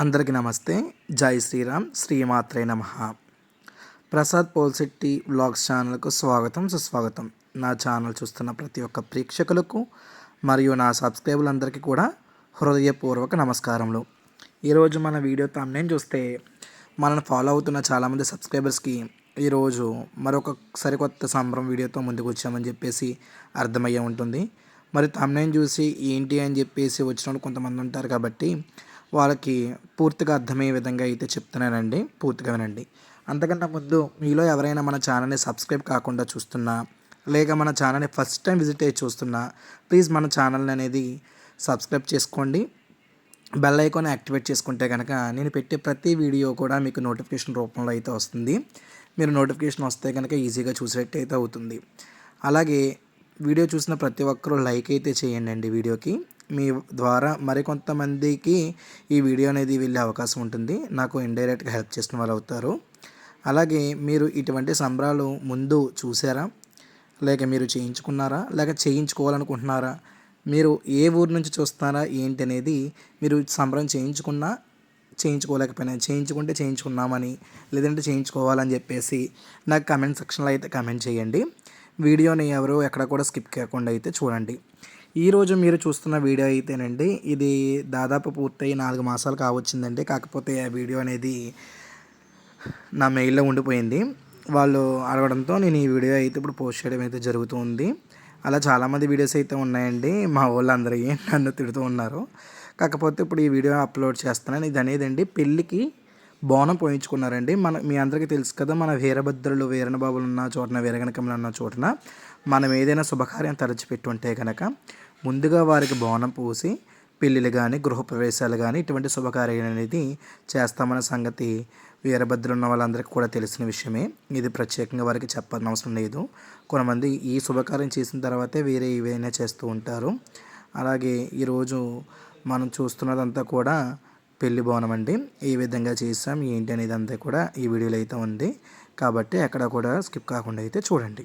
అందరికీ నమస్తే. జై శ్రీరామ్. శ్రీమాత్రే నమ. ప్రసాద్ పోల్శెట్టి వ్లాగ్స్ ఛానల్కు స్వాగతం సుస్వాగతం. నా ఛానల్ చూస్తున్న ప్రతి ఒక్క ప్రేక్షకులకు మరియు నా సబ్స్క్రైబర్లందరికీ కూడా హృదయపూర్వక నమస్కారములు. ఈరోజు మన వీడియో తమ్నేం చూస్తే మనల్ని ఫాలో అవుతున్న చాలామంది సబ్స్క్రైబర్స్కి ఈరోజు మరొక సరికొత్త సంబరం వీడియోతో ముందుకు వచ్చామని చెప్పేసి అర్థమయ్యే ఉంటుంది. మరి తమ్నేం చూసి ఏంటి అని చెప్పేసి వచ్చిన వాళ్ళు కొంతమంది ఉంటారు కాబట్టి వాళ్ళకి పూర్తిగా అర్థమయ్యే విధంగా అయితే చెప్తున్నానండి. పూర్తిగా వినండి. అంతకంటే ముందు మీలో ఎవరైనా మన ఛానల్ని సబ్స్క్రైబ్ కాకుండా చూస్తున్నా లేక మన ఛానల్ని ఫస్ట్ టైం విజిట్ అయ్యి చూస్తున్నా ప్లీజ్ మన ఛానల్ని అనేది సబ్స్క్రైబ్ చేసుకోండి. బెల్ ఐకాన్ యాక్టివేట్ చేసుకుంటే కనుక నేను పెట్టే ప్రతి వీడియో కూడా మీకు నోటిఫికేషన్ రూపంలో అయితే వస్తుంది. మీరు నోటిఫికేషన్ వస్తే కనుక ఈజీగా చూసేట్టు అయితే అవుతుంది. అలాగే వీడియో చూసిన ప్రతి ఒక్కరూ లైక్ అయితే చేయండి అండి వీడియోకి. మీ ద్వారా మరికొంతమందికి ఈ వీడియో అనేది వెళ్ళే అవకాశం ఉంటుంది. నాకు ఇండైరెక్ట్గా హెల్ప్ చేసిన వాళ్ళు అవుతారు. అలాగే మీరు ఇటువంటి సంబరాలు ముందు చూసారా? లేక మీరు చేయించుకున్నారా? లేక చేయించుకోవాలనుకుంటున్నారా? మీరు ఏ ఊరు నుంచి చూస్తారా ఏంటి అనేది మీరు సంబరం చేయించుకున్నా చేయించుకోలేకపోయినా చేయించుకుంటే చేయించుకున్నామని లేదంటే చేయించుకోవాలని చెప్పేసి నాకు కమెంట్ సెక్షన్లో అయితే కమెంట్ చేయండి. వీడియోని ఎవరు ఎక్కడ కూడా స్కిప్ చేయకుండా అయితే చూడండి. ఈరోజు మీరు చూస్తున్న వీడియో అయితేనండి ఇది దాదాపు పూర్తయి నాలుగు మాసాలు కావచ్చిందండి. కాకపోతే ఆ వీడియో అనేది నా మెయిల్లో ఉండిపోయింది. వాళ్ళు అడగడంతో నేను ఈ వీడియో అయితే ఇప్పుడు పోస్ట్ చేయడం అయితే జరుగుతుంది అలా చాలామంది వీడియోస్ అయితే ఉన్నాయండి. మా వాళ్ళందరికీ నన్ను తిడుతూ ఉన్నారు. కాకపోతే ఇప్పుడు ఈ వీడియో అప్లోడ్ చేస్తున్నాను. ఇది అనేది అండి పెళ్ళికి బోనం పోయించుకున్నారండి. మన మీ అందరికీ తెలుసు కదా మన వీరభద్రులు వీరణబాబులు ఉన్న చోటన వీరగనకములు ఉన్న చోటన మనం ఏదైనా శుభకార్యం తరచిపెట్టి ఉంటే కనుక ముందుగా వారికి బోనం పూసి పెళ్ళిళ్ళు కానీ గృహప్రవేశాలు కానీ ఇటువంటి శుభకార్యాలు అనేది చేస్తామన్న సంగతి వీరభద్రులు ఉన్న వాళ్ళందరికీ కూడా తెలిసిన విషయమే. ఇది ప్రత్యేకంగా వారికి చెప్పాల్సిన అవసరం లేదు. కొంతమంది ఈ శుభకార్యం చేసిన తర్వాతే వేరే ఏవైనా చేస్తూ ఉంటారు. అలాగే ఈరోజు మనం చూస్తున్నదంతా కూడా పెళ్ళి బోనం అండి. ఏ విధంగా చేసాం ఏంటి అనేది అంతా కూడా ఈ వీడియోలో అయితే ఉంది. కాబట్టి ఎక్కడ కూడా స్కిప్ కాకుండా అయితే చూడండి.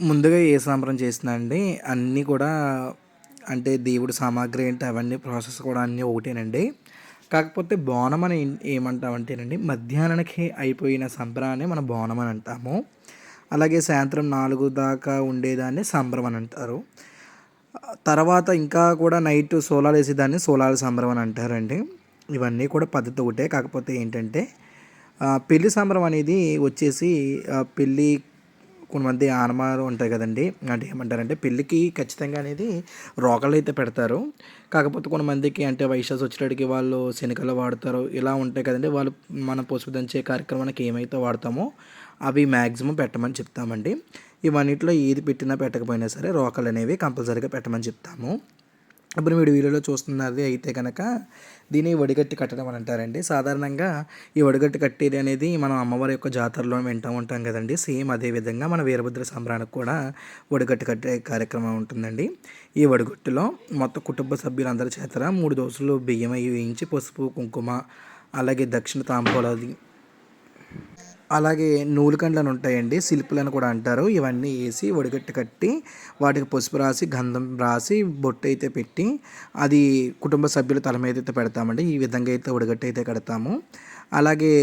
ముందుగా ఏ సంబరం చేసినా అండి అన్నీ కూడా అంటే దేవుడి సామాగ్రి ఏంటి అవన్నీ ప్రాసెస్ కూడా అన్నీ ఒకటేనండి. కాకపోతే బోనం అని ఏమంటామంటేనండి మధ్యాహ్నానికి అయిపోయిన సంబరాన్ని మనం బోనం అని అంటాము. అలాగే సాయంత్రం నాలుగు దాకా ఉండేదాన్ని సంబరం అని అంటారు. తర్వాత ఇంకా కూడా నైట్ సోలాలు వేసేదాన్ని సోలాల సంబరం అని అంటారండి. ఇవన్నీ కూడా పద్ధతి ఒకటే. కాకపోతే ఏంటంటే పెళ్ళి సంబరం అనేది వచ్చేసి పెళ్ళి కొంతమంది ఆనమాలు ఉంటాయి కదండి. అంటే ఏమంటారంటే పెళ్ళికి ఖచ్చితంగా అనేది రోకలు అయితే పెడతారు. కాకపోతే కొంతమందికి అంటే వైశాస్ వచ్చేటికి వాళ్ళు శనగలు వాడతారు. ఇలా ఉంటాయి కదండి. వాళ్ళు మనం పసుపు దంచే కార్యక్రమానికి ఏమైతే వాడతామో అవి మ్యాక్సిమం పెట్టమని చెప్తామండి. ఇవన్నిట్లో ఏది పెట్టినా పెట్టకపోయినా సరే రోకలు అనేవి కంపల్సరీగా పెట్టమని చెప్తాము. ఇప్పుడు మీరు వీడియోలో చూస్తున్నది అయితే కనుక దీన్ని వడిగట్టి కట్టడం అని అంటారండి. సాధారణంగా ఈ వడిగట్టి కట్టేది అనేది మనం అమ్మవారి యొక్క జాతరలో వింటూ ఉంటాం కదండి. సేమ్ అదే విధంగా మన వీరభద్ర సంబరానికి కూడా వడిగట్టి కట్టే కార్యక్రమం ఉంటుందండి. ఈ వడిగట్టులో మొత్తం కుటుంబ సభ్యులందరి చేత మూడు దోసులు బియ్యం అవి వేయించి పసుపు కుంకుమ అలాగే దక్షిణ తాంబూలాది అలాగే నూలుకండ్లు అని ఉంటాయండి శిల్పులను కూడా అంటారు. ఇవన్నీ వేసి ఒడిగట్టు కట్టి వాటికి పసుపు రాసి గంధం రాసి బొట్టు అయితే పెట్టి అది కుటుంబ సభ్యుల తల మీద అయితే పెడతామండి. ఈ విధంగా అయితే ఒడిగట్టు అయితే కడతాము. అలాగే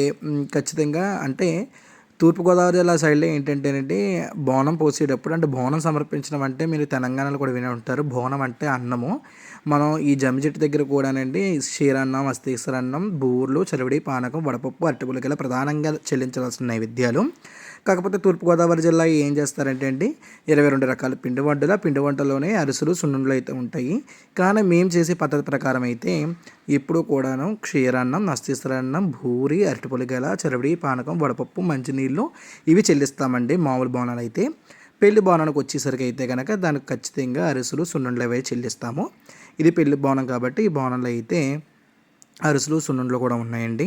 ఖచ్చితంగా అంటే తూర్పుగోదావరి జిల్లా సైడ్లో ఏంటంటేనండి బోనం పోసేటప్పుడు అంటే బోనం సమర్పించడం అంటే మీరు తెలంగాణలో కూడా వినే ఉంటారు. బోనం అంటే అన్నము. మనం ఈ జమ్మి చెట్టు దగ్గర కూడానండి క్షీరాన్నం అస్థీశ్వరాన్నం బూర్లు చలివిడి పానకం వడపప్పు అరటిపులకి ప్రధానంగా చెల్లించవలసిన నైవేద్యాలు. కాకపోతే తూర్పుగోదావరి జిల్లా ఏం చేస్తారంటే అండి ఇరవై రెండు రకాల పిండి వంటలు ఆ పిండి వంటల్లోనే అరిసెలు సున్నుండలు అయితే ఉంటాయి. కానీ మేము చేసే పద్ధతి ప్రకారం అయితే ఇప్పుడు కూడాను క్షీరాన్నం నస్తీశ్వరాన్నం భూరి అరటిపొలిగల చెరవిడి పానకం వడపప్పు మంచినీళ్ళు ఇవి చెల్లిస్తామండి మామూలు బోనాలు అయితే. పెళ్ళి బోనానికి వచ్చేసరికి అయితే కనుక దానికి ఖచ్చితంగా అరిసెలు సున్నుండలు అవి చెల్లిస్తాము. ఇది పెళ్ళి బోనం కాబట్టి ఈ బోనంలో అయితే అరిసెలు సున్నుండలు కూడా ఉన్నాయండి.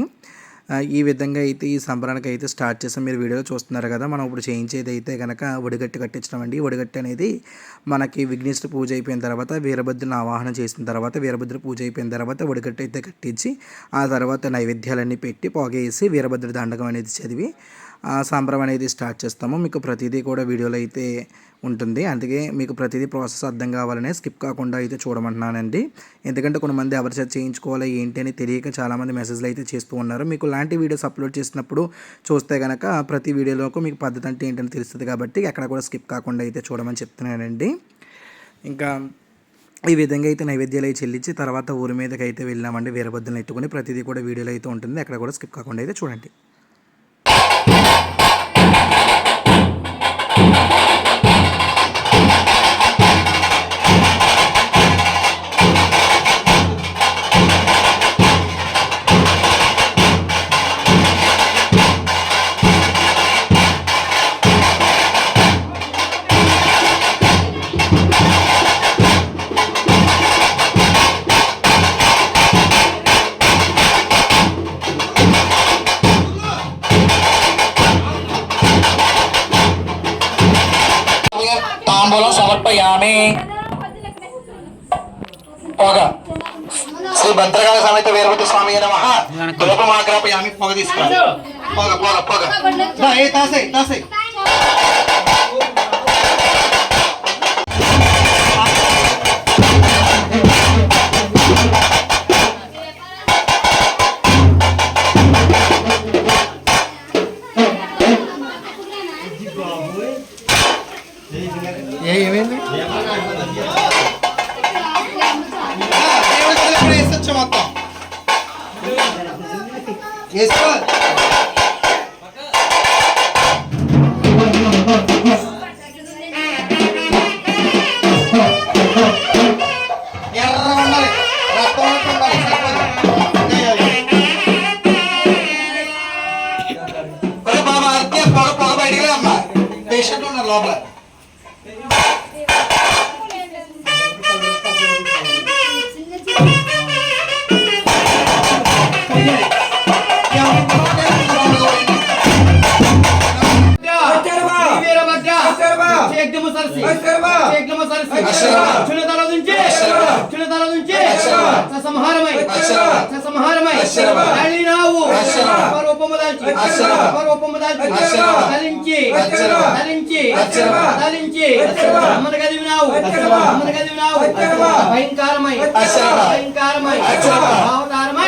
ఈ విధంగా అయితే ఈ సంబరానికి అయితే స్టార్ట్ చేసాం. మీరు వీడియో చూస్తున్నారు కదా మనం ఇప్పుడు చేయించేది అయితే కనుక ఒడిగట్టి కట్టించడం అండి. ఒడిగట్టి అనేది మనకి విఘ్నేశ్వర పూజ అయిపోయిన తర్వాత వీరభద్రుని ఆవాహన చేసిన తర్వాత వీరభద్ర పూజ అయిపోయిన తర్వాత ఒడిగట్టి అయితే కట్టించి ఆ తర్వాత నైవేద్యాలన్నీ పెట్టి పొగేసి వీరభద్ర దండకం అనేది చదివి సంబరం అనేది స్టార్ట్ చేస్తాము. మీకు ప్రతిదీ కూడా వీడియోలో అయితే ఉంటుంది. అందుకే మీకు ప్రతిదీ ప్రాసెస్ అర్థం కావాలనే స్కిప్ కాకుండా అయితే చూడమంటున్నానండి. ఎందుకంటే కొంతమంది ఎవరి చేత చేయించుకోవాలి ఏంటి అని తెలియక చాలామంది మెసేజ్లు అయితే చేస్తూ ఉన్నారు. మీకు లాంటి వీడియోస్ అప్లోడ్ చేసినప్పుడు చూస్తే కనుక ప్రతి వీడియోలోకి మీకు పద్ధతి అంటే ఏంటని తెలుస్తుంది కాబట్టి ఎక్కడ కూడా స్కిప్ కాకుండా అయితే చూడమని చెప్తున్నానండి. ఇంకా ఈ విధంగా అయితే నైవేద్యాలు అయితే చెల్లించి తర్వాత ఊరి మీదకి అయితే వెళ్ళామండి వీరభద్రులను ఎత్తుకొని ప్రతిదీ కూడా వీడియోలో అయితే ఉంటుంది. అక్కడ కూడా స్కిప్ కాకుండా అయితే చూడండి. बघा बोला बघा नाही तास आहे तास పేషెంట్ ఉన్నారు లోపల ఎవరి భయంకరమై అక్షరమా. భయంకరమై అక్షరమా. అవతారమై అక్షరమా. ఆహారి ఆహారి ఐక్యగసి అక్షరమా. ఐక్యగసి అక్షరమా. ఐక్యనావు అక్షరమా. ఇంటి రక్తముల్ అక్షరమా. ఇంటి రక్తముల్ అక్షరమా. ఇంటి సూర్యుని అక్షరమా. ఇంటి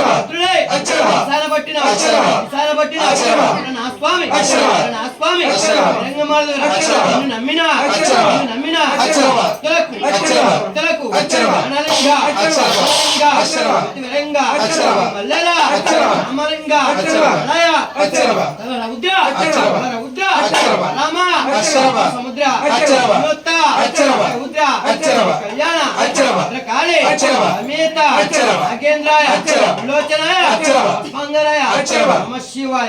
రుద్రుడై అక్షరమా. విశాల పట్టిన. విశాల పట్టిన. స్వామి. నా స్వామి. రంగమాల. నిన్ను నమ్మిన. నిన్ను నమ్మిన. భక్తులకు అక్షరమా. అనలింగ. విరంగ. మల్లెల అక్షరమా. లయ. రౌద్ర. రౌద్ర. రామ. సముద్ర. కళ్యాణ. అమేత. నాగేంద్రాయ. మంగళాయ. నమ శివాయ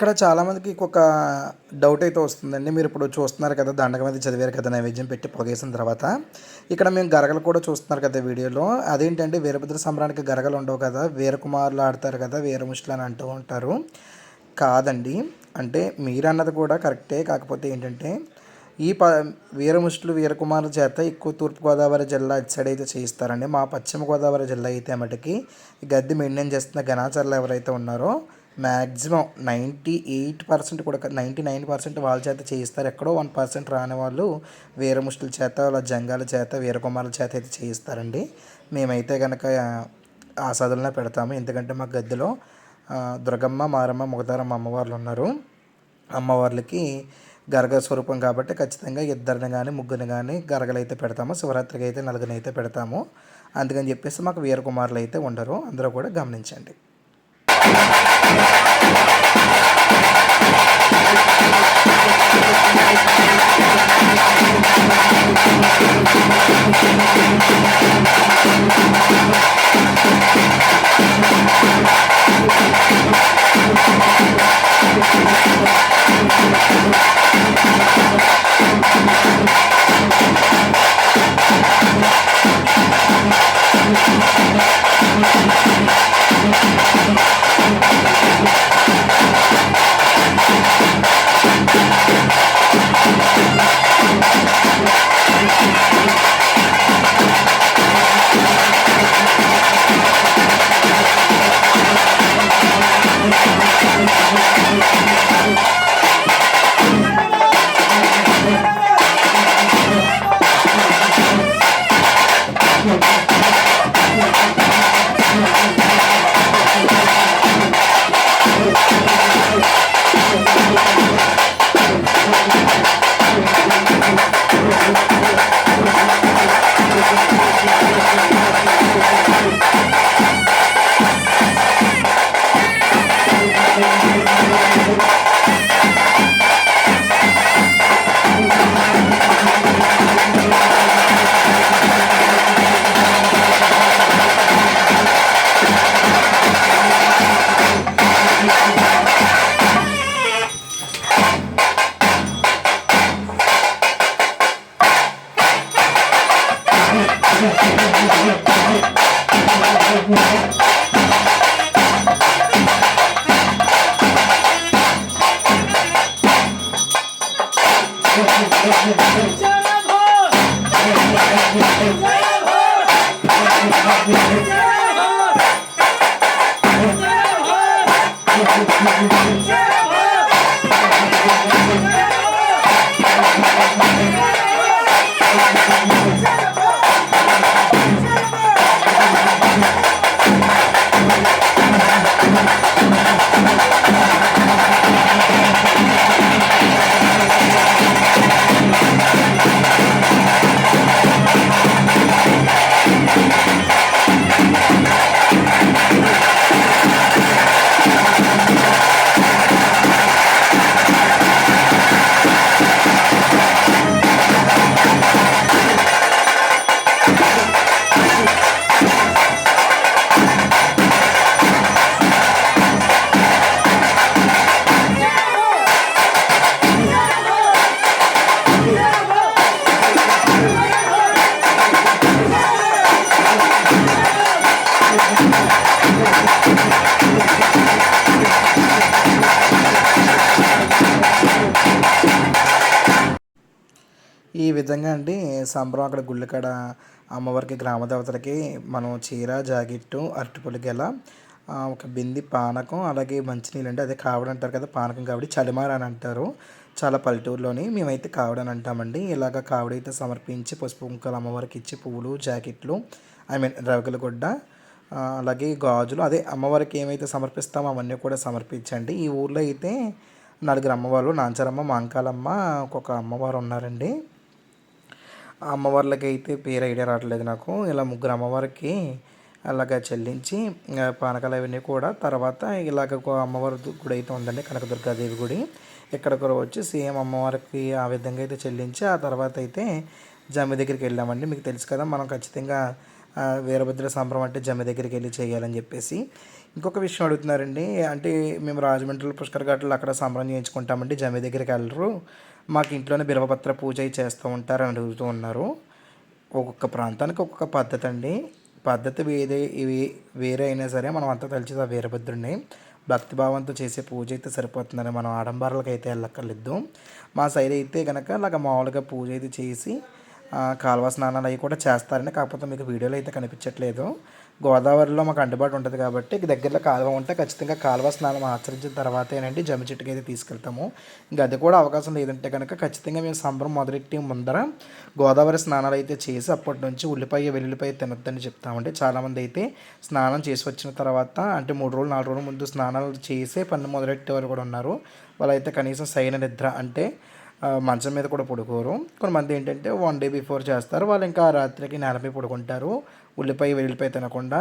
ఇక్కడ చాలామందికి ఒక డౌట్ అయితే వస్తుందండి. మీరు ఇప్పుడు చూస్తున్నారు కదా దండగ మీద చదివారు కదా నైవేద్యం పెట్టి పొగేసిన తర్వాత. ఇక్కడ మేము గరగలు కూడా చూస్తున్నారు కదా వీడియోలో. అదేంటంటే వీరభద్ర సంబరానికి గరగలు ఉండవు కదా వీరకుమారులు ఆడతారు కదా వీరముష్లు అని అంటూ ఉంటారు. కాదండి. అంటే మీరన్నది కూడా కరెక్టే. కాకపోతే ఏంటంటే ఈ ప వీరముష్లు వీరకుమారుల చేత ఎక్కువ తూర్పుగోదావరి జిల్లా ఇటు సైడ్ అయితే చేయిస్తారండి. మా పశ్చిమ గోదావరి జిల్లా అయితే మటుకి గద్దె మెయింటైన్ చేస్తున్న గణాచారులు ఎవరైతే ఉన్నారో మ్యాక్సిమం నైంటీ ఎయిట్ పర్సెంట్ కూడా నైంటీ నైన్ పర్సెంట్ వాళ్ళ చేత చేయిస్తారు. ఎక్కడో వన్ పర్సెంట్ రాని వాళ్ళు వీరముష్టుల చేత వాళ్ళ జంగాల చేత వీరకుమారుల చేత అయితే చేయిస్తారండి. మేమైతే కనుక ఆ సదులనే పెడతాము. ఎందుకంటే మా గద్దెలో దుర్గమ్మ మారమ్మ ముగదారమ్మ అమ్మవార్లు ఉన్నారు. అమ్మవార్లకి గరగ స్వరూపం కాబట్టి ఖచ్చితంగా ఇద్దరిని కానీ ముగ్గురిని కానీ గరగలు అయితే పెడతాము. శివరాత్రికి అయితే నలుగురిని అయితే పెడతాము. అందుకని చెప్పేసి మాకు వీరకుమారులు అయితే ఉండరు. అందరూ కూడా గమనించండి. ఈ విధంగా అండి సంబరం అక్కడ గుళ్ళకాడ అమ్మవారికి గ్రామ దేవతలకి మనం చీర జాకెట్టు అరటిపొలి గెల ఒక బింది పానకం అలాగే మంచినీళ్ళు అండి అదే కావడ అంటారు కదా పానకం కాబట్టి చలిమార అని అంటారు. చాలా పల్లెటూరులోని మేమైతే కావడని అంటామండి. ఇలాగ కావడైతే సమర్పించి పసుపు కుంకాలు అమ్మవారికి ఇచ్చి పువ్వులు జాకెట్లు ఐ మీన్ రవికల గుడ్డ అలాగే గాజులు అదే అమ్మవారికి ఏమైతే సమర్పిస్తామో అవన్నీ కూడా సమర్పించండి. ఈ ఊర్లో అయితే నలుగురు అమ్మవారు నాంచారమ్మ మాంకాలమ్మ ఒక్కొక్క అమ్మవారు ఉన్నారండి. ఆ అమ్మవార్లకి అయితే పేరు ఐడియా రావట్లేదు నాకు. ఇలా ముగ్గురు అమ్మవారికి అలాగ చెల్లించి పానకాలు అవన్నీ కూడా తర్వాత ఇలాగ అమ్మవారి గుడి అయితే ఉందండి కనకదుర్గాదేవి గుడి. ఇక్కడ కూడా వచ్చి సీఎం అమ్మవారికి ఆ విధంగా అయితే చెల్లించి ఆ తర్వాత అయితే జమ్మి దగ్గరికి వెళ్ళామండి. మీకు తెలుసు కదా మనం ఖచ్చితంగా వీరభద్ర సంబరం అంటే జమ్మి దగ్గరికి వెళ్ళి చేయాలని చెప్పేసి. ఇంకొక విషయం అడుగుతున్నారండి. అంటే మేము రాజమండ్రిలో పుష్కర్ ఘాట్లో అక్కడ సంబరం చేయించుకుంటామండి. జమి దగ్గరికి వెళ్ళరు. మాకు ఇంట్లోనే బిరవపత్ర పూజ చేస్తూ ఉంటారు అని అడుగుతూ ఉన్నారు. ఒక్కొక్క ప్రాంతానికి ఒక్కొక్క పద్ధతి అండి. పద్ధతి వేరే ఇవి వేరే అయినా సరే మనం అంతా తెలిసి ఆ వీరభద్రుడిని భక్తిభావంతో చేసే పూజ అయితే సరిపోతుందని మనం ఆడంబరాలకు అయితే వెళ్ళక్కర్లేదు. మా సైడ్ అయితే కనుక అలాగ మామూలుగా పూజ అయితే చేసి కాలువ స్నానాలు అవి కూడా చేస్తారని కాకపోతే మీకు వీడియోలో అయితే కనిపించట్లేదు. గోదావరిలో మాకు అందుబాటు ఉంటుంది కాబట్టి దగ్గరలో కాలువ ఉంటే ఖచ్చితంగా కాలువ స్నానం ఆచరించిన తర్వాతేనండి జమ్మి చెట్టుకి అయితే తీసుకెళ్తాము. గది అది కూడా అవకాశం లేదంటే కనుక ఖచ్చితంగా మేము సంబరం మొదలెట్టి ముందర గోదావరి స్నానాలు అయితే చేసి అప్పటి నుంచి ఉల్లిపాయ వెల్లుల్లిపాయ తినొద్దని చెప్తామండి. చాలామంది అయితే స్నానం చేసి వచ్చిన తర్వాత అంటే మూడు రోజులు నాలుగు రోజుల ముందు స్నానాలు చేసే పన్ను మొదలెట్టే వాళ్ళు కూడా ఉన్నారు. వాళ్ళైతే కనీసం సైన నిద్ర అంటే మంచం మీద కూడా పడుకోరు. కొంతమంది ఏంటంటే వన్ డే బిఫోర్ చేస్తారు. వాళ్ళు ఇంకా రాత్రికి నేలపై పడుకుంటారు. ఉల్లిపాయ వెల్లిపాయ తినకుండా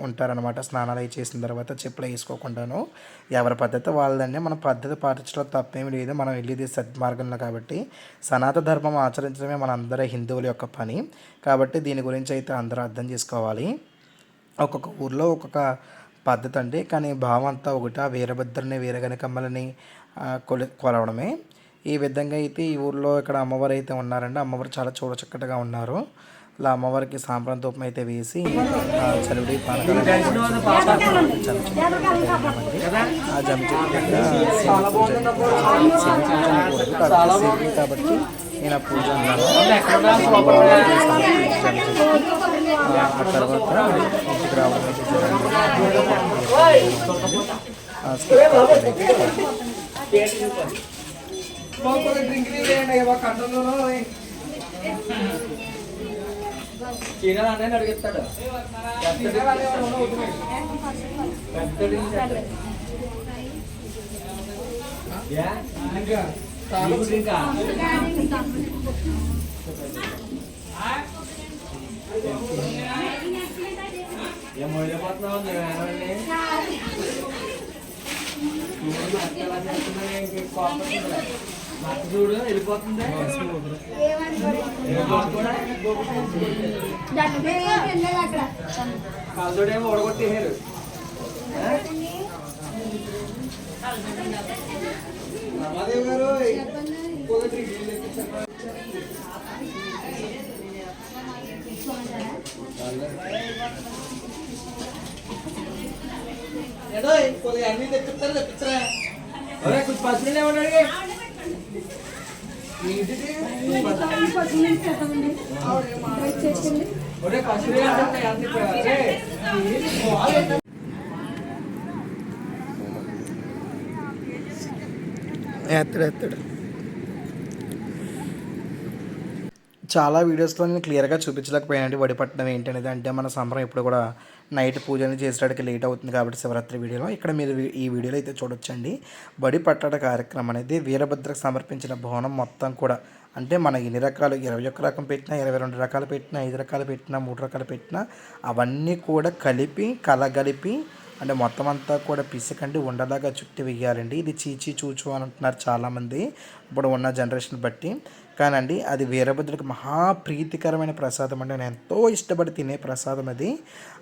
ఉంటారనమాట స్నానాలు అవి చేసిన తర్వాత చెప్పులు వేసుకోకుండాను. ఎవరి పద్ధతి వాళ్ళదండి. మన పద్ధతి పాటించడం తప్పేమీ లేదు. మనం వెళ్ళేది సద్మార్గంలో కాబట్టి సనాతన ధర్మం ఆచరించడమే మన అందరి హిందువుల యొక్క పని. కాబట్టి దీని గురించి అయితే అందరూ అర్థం చేసుకోవాలి. ఒక్కొక్క ఊర్లో ఒక్కొక్క పద్ధతి అండి. కానీ భావం అంతా ఒకటి? ఆ వీరభద్రుని వీరగనకమ్మలని కొల కొలి కొలవడమే. ఈ విధంగా అయితే ఈ ఊర్లో ఇక్కడ అమ్మవారు అయితే ఉన్నారండి. అమ్మవారు చాలా చూడచక్కటగా ఉన్నారు. ఇలా అమ్మవారికి సాంబ్రాన్ ధూపం అయితే వేసి ఆ, చలివిడి పానకాలు ఆ జమ్మి కాబట్టి నేను ఆ పూజ అన్నాను ఆ తర్వాత ఇంటికి రావడం అయితే drink చేయండి కంట్రోల్లో చీరలు అన్నయ్య అడిగిస్తాడు ఇంకా ఏం మొదలుపోతున్నావు నువ్వేనండి మక్క చూడు వెళ్ళిపోతుంది కాలుతోడేమో ఓడగొట్టేసారు రమాదేవి గారు ఏదో కొద్దిగా అన్ని తెప్పిస్తారు తెప్పించరా కొంచెం పసుపు ఏమన్నాడు ఒరే పసుపు అంటే ఎంత ఒరే ఎత్తడు ఎత్తడు. చాలా వీడియోస్లో నేను క్లియర్గా చూపించలేకపోయానండి వడిపట్టడం ఏంటనేది. అంటే మన సంబరం ఇప్పుడు కూడా నైట్ పూజలు చేసేటానికి లేట్ అవుతుంది కాబట్టి శివరాత్రి వీడియోలో. ఇక్కడ మీరు ఈ వీడియోలో అయితే చూడొచ్చండి. బడి పట్టడ కార్యక్రమం అనేది వీరభద్రకు సమర్పించిన భవనం మొత్తం కూడా. అంటే మన ఎన్ని రకాలు? ఇరవై ఒక్క రకం పెట్టినా ఇరవై రెండు రకాలు పెట్టినా ఐదు రకాలు పెట్టినా మూడు రకాలు పెట్టినా అవన్నీ కూడా కలిపి కలగలిపి అంటే మొత్తం అంతా కూడా పిసికండి ఉండలాగా చుట్టి వేయాలండి ఇది చీచి చూచు అని అంటున్నారు చాలామంది. ఇప్పుడు ఉన్న జనరేషన్ బట్టి కానండి అది వీరభద్రుడికి మహా ప్రీతికరమైన ప్రసాదం అండి. నేను ఎంతో ఇష్టపడి తినే ప్రసాదం అది.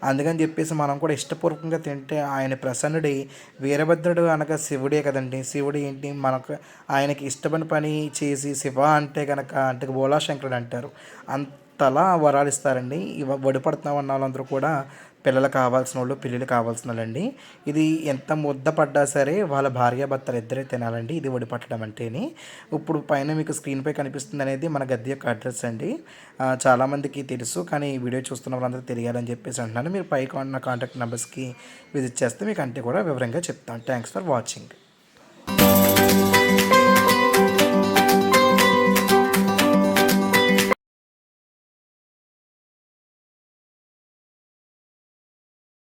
అందుకని చెప్పేసి మనం కూడా ఇష్టపూర్వకంగా తింటే ఆయన ప్రసన్నుడి వీరభద్రుడు అనగా శివుడే కదండి. శివుడు ఏంటి? మనకు ఆయనకి ఇష్టమైన పని చేసి శివ అంటే కనుక అంటే బోలాశంకరుడు అంటారు. అంతలా వరాలు ఇస్తారండి ఇవ వడిపడుతున్న వాళ్ళందరూ కూడా పిల్లలు కావాల్సిన వాళ్ళు పిల్లలు కావాల్సిన వాళ్ళండి ఇది ఎంత ముద్ద పడ్డా సరే వాళ్ళ భార్యాభర్తలు ఇద్దరే తినాలండి. ఇది వడిపట్టడం అంటేని. ఇప్పుడు పైన మీకు స్క్రీన్పై కనిపిస్తుంది అనేది మన గద్దె యొక్క అడ్రస్ అండి. చాలామందికి తెలుసు కానీ ఈ వీడియో చూస్తున్న వాళ్ళందరూ తెలియాలని చెప్పేసి అంటున్నాను. మీరు పై ఉన్న కాంటాక్ట్ నెంబర్స్కి విజిట్ చేస్తే మీకు అంటే కూడా వివరంగా చెప్తాను. Thanks for watching.